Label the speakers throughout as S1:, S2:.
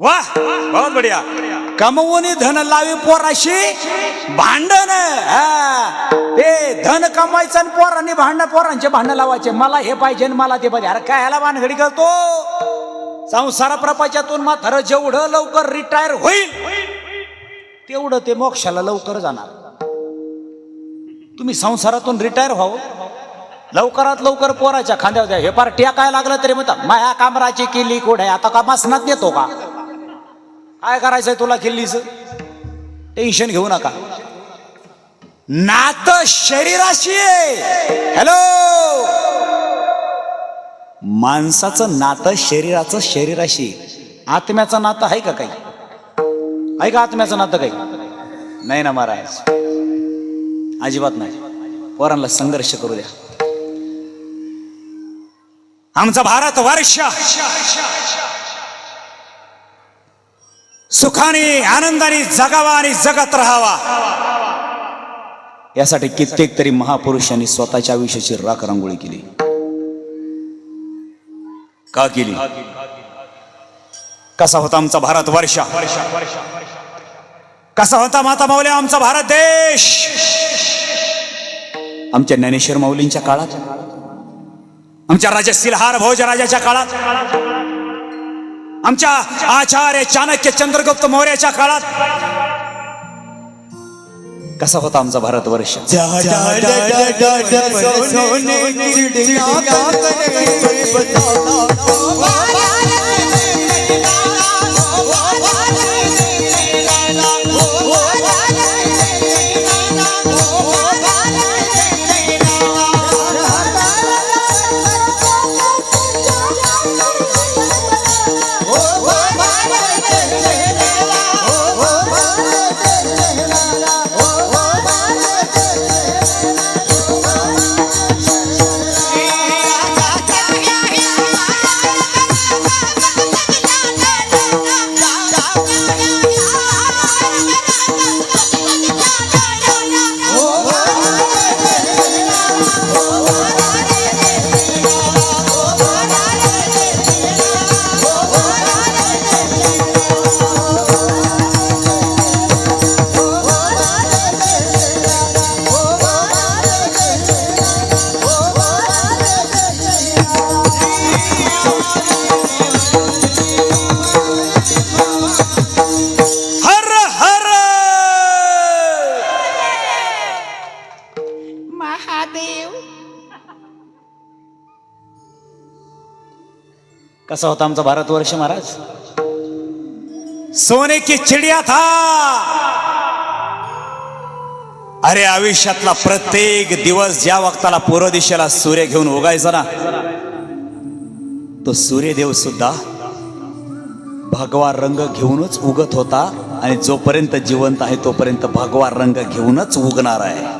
S1: वा बहुत बढिया। कमवून धन लावी पोराशी भांडण हा. ते धन कमवायचं आणि पोरांनी भांडण पोरांचे भांडण लावायचे. मला हे पाहिजे आणि मला ते पाहिजे. अरे काय ह्याला भानगडी करतो? संसार प्रपंचातून मात्र जेवढं लवकर रिटायर होईल तेवढं ते मोक्षाला लवकर जाणार. तुम्ही संसारातून रिटायर व्हावं. लवकरात लवकर पोराच्या खांद्यावर द्या. हे पार काय लागलं तरी म्हणतात माया कामराची किल्ली कोण आहे आता का मसनात नेतो का? काय करायचंय तुला किल्लीच टेन्शन घेऊ नका. नात शरीराशी आहे. हॅलो माणसाचं नातं शरीराचं शरीराशी आत्म्याचं नातं आहे का काही? आहे का आत्म्याचं नातं काही? नाही ना महाराज. अजिबात नाही. पोरांना संघर्ष करू द्या. आमचा भारत वर्ष सुखाने आनंदाने जगावा आणि जगत राहावा. यासाठी कित्येक तरी महापुरुषांनी स्वतःच्या आयुष्याची राख रांगोळी केली. का केली? कसा होता आमचा भारत वर्षा? कसा होता माता माऊली आमचा भारत देश? आमच्या ज्ञानेश्वर माऊलींच्या काळात? आमच्या राजा सिलहार भोजराजाच्या काळात? आमच्या आचार्य चाणक्य चंद्रगुप्त मौर्याच्या काळात कसा होता आमचा भारतवर्ष हर कसा होता आमचा भारतवर्ष महाराज? सोने की चिडिया था। अरे आयुष्यातला प्रत्येक दिवस ज्या वक्ताला पूर्व दिशेला सूर्य घेऊन उगायचा ना तो सूर्यदेव सुद्धा भगवा रंग घेऊनच उगत होता आणि जोपर्यंत जिवंत आहे तोपर्यंत भगवा रंग घेऊनच उगणार आहे.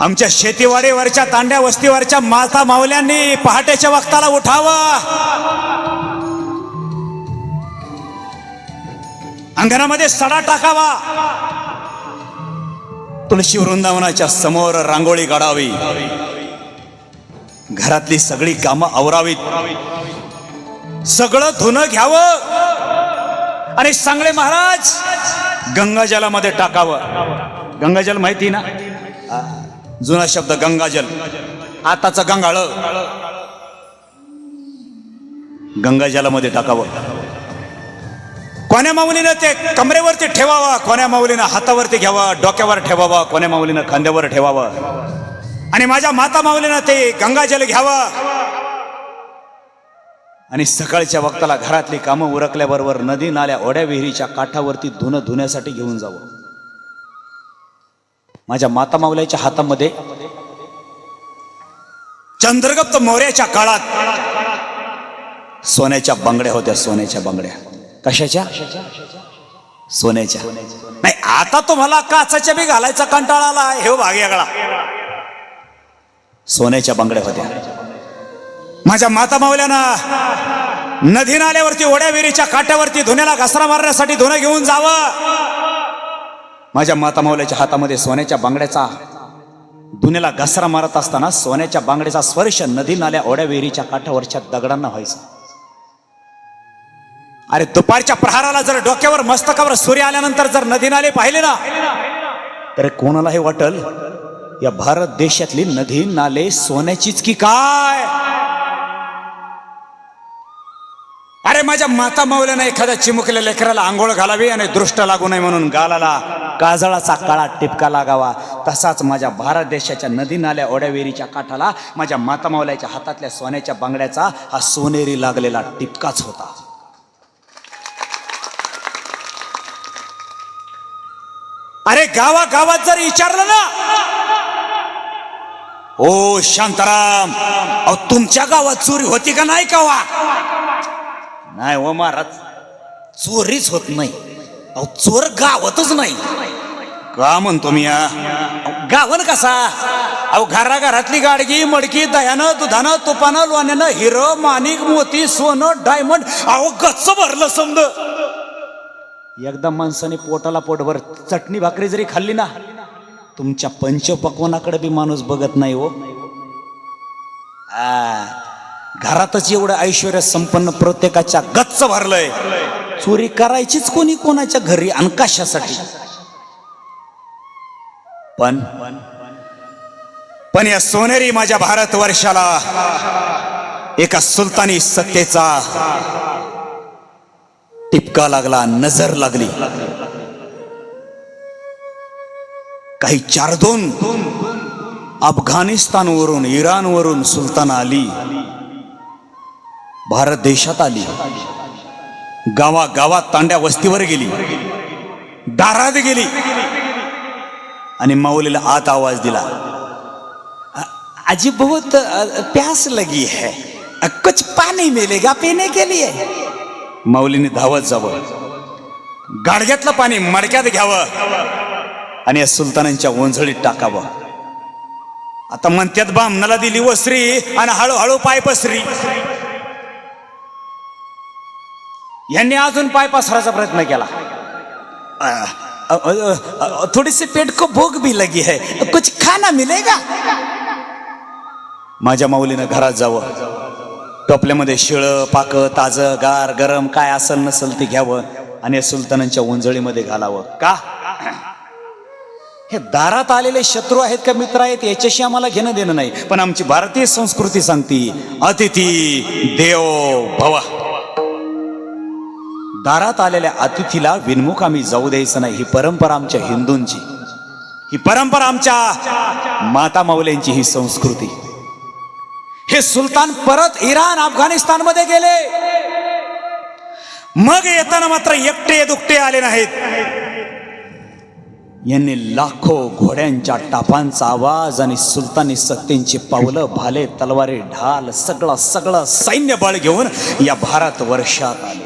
S1: आमच्या शेतीवाडीवरच्या तांड्या वस्तीवरच्या माता मावल्यांनी पहाटेच्या वक्ताला उठावं. अंगणामध्ये सडा टाकावा. तुळशी वृंदावनाच्या समोर रांगोळी काढावी. घरातली सगळी कामं आवरावीत. सगळं धुणं घ्यावं. आणि सांगले महाराज गंगाजलामध्ये टाकावं. गंगाजल माहिती ना? जुना शब्द गंगाजल. आताचं गंगाळ. गंगाजलामध्ये टाकावं. कोण्या माऊलीनं ते कमरेवरती ठेवावा कोण्या माऊलीनं हातावरती घ्यावा डोक्यावर ठेवावा कोण्या माऊलीनं खांद्यावर ठेवावं? आणि माझ्या माता माऊलीनं ते गंगाजल घ्यावं. आणि सकाळच्या वक्ताला घरातली कामं उरकल्याबरोबर नदी नाल्या ओढ्या विहिरीच्या काठावरती धुणं धुण्यासाठी घेऊन जावं. माझ्या माता माऊल्याच्या हातामध्ये. चंद्रगुप्त मौर्याच्या काळात सोन्याच्या बांगड्या होत्या सोन्याच्या बांगड्या. कशाच्या? सोन्याच्या. नाही आता तुम्हाला काचाच्या बी घालायचा कंटाळा आला हे भाग यागळा सोन्याच्या बांगड्या होत्या. माझ्या माता मावल्यानं नदी नाल्यावरती ओढ्या विहिरीच्या काट्यावरती धुण्याला घसरा मारण्यासाठी धुणं घेऊन जावं. माझ्या मातामावल्याच्या हातामध्ये सोन्याच्या बांगड्याचा दुनियाला घसरा मारत असताना सोन्याच्या बांगड्याचा स्पर्श नदी नाल्या ओढ्या विहिरीच्या काठावरच्या दगडांना व्हायचा. अरे दुपारच्या प्रहाराला जर डोक्यावर मस्तकावर सूर्य आल्यानंतर जर नदी नाले पाहिले ना तर कोणालाही वाटल या भारत देशातली नदी नाले सोन्याचीच की काय? माझ्या माता मावल्यानं एखाद्या चिमुकल्या लेकराला आंघोळ घालावी आणि दृष्ट लागू नये म्हणून गालाला काजळाचा काळा टिपका लागावा. तसाच माझ्या भारत देशाच्या नदी नाल्या ओढ्यावेरीच्या काठाला माझ्या माता माऊल्याच्या हातातल्या सोन्याच्या बांगड्याचा हा सोनेरी लागलेला टिपकाच होता. अरे गावा गावात जर विचारलं ना? ओ शांताराम अहो तुमच्या गावात चोरी होती का नाही का वा नाही हो महाराज. चोरीच होत नाही. अहो चोर गावातच नाही. का म्हणतो मी या? गावन कसा? अहो घरा घरातली गाडगी मडकी दह्यानं दुधानं तुपानं लोण्यानं हिरो माणिक मोती सोनं डायमंड. अहो गच्च भरलं समज. एकदा माणसाने पोटाला पोटभर चटणी भाकरी जरी खाल्ली ना तुमच्या पंचपक्वानाकडे बी माणूस बघत नाही हो. आ, घरातच एवढं ऐश्वर संपन्न प्रत्येकाच्या गच्च भरलंय. चोरी करायचीच कोणी कोणाच्या घरी आणि कशासाठी? पण पण या सोनेरी माझ्या भारत वर्षाला एका सुलतानी सत्तेचा टिपका लागला नजर लागली. काही चार दोन अफगाणिस्तानवरून इराणवरून सुलतान आली. भारत देशात आली. गावा गावात तांड्या वस्तीवर गेली. दारात गेली. आणि माऊलीला आत आवाज दिला आजी अजी बहुत प्यास लगी है. कुछ पाणी मिलेगा पीने के लिए. माऊलीने धावत जावं. गाडग्यातलं पाणी मडक्यात घ्यावं. आणि या सुलतानांच्या ओंझळीत टाकावं. आता म्हणत्यात बामणाला दिली वस्त्री आणि हळूहळू पाय पसरी. यांनी अजून पाय पसरायचा प्रयत्न केला. थोडीशी अ, थोड़ी सी पेट को भूख भी लगी है. कुछ खाना मिलेगा? माझ्या माऊलीनं घरात जावं. टोपल्यामध्ये शिळं पाक ताज गार गरम काय असल नसल ते घ्यावं आणि सुलतानांच्या उंजळीमध्ये घालावं. का? हे दारात आलेले शत्रू आहेत का मित्र आहेत? याच्याशी आम्हाला घेणं देणं नाही. पण आमची भारतीय संस्कृती सांगती अतिथी देव भवा. दारात आलेल्या अतिथीला विनमुख आम्ही जाऊ द्यायचं नाही. ही परंपरा आमच्या हिंदूंची. ही परंपरा आमच्या माता माऊल्यांची ही संस्कृती. हे सुलतान परत इराण अफगाणिस्तानमध्ये गेले. मग येताना मात्र एकटे दुकटे आले नाहीत. यांनी लाखो घोड्यांच्या टापांचा आवाज आणि सुलतानी सत्तेंची पावलं भाले तलवारी ढाल सगळं सगळं सैन्य बळ घेऊन या भारत वर्षात आले.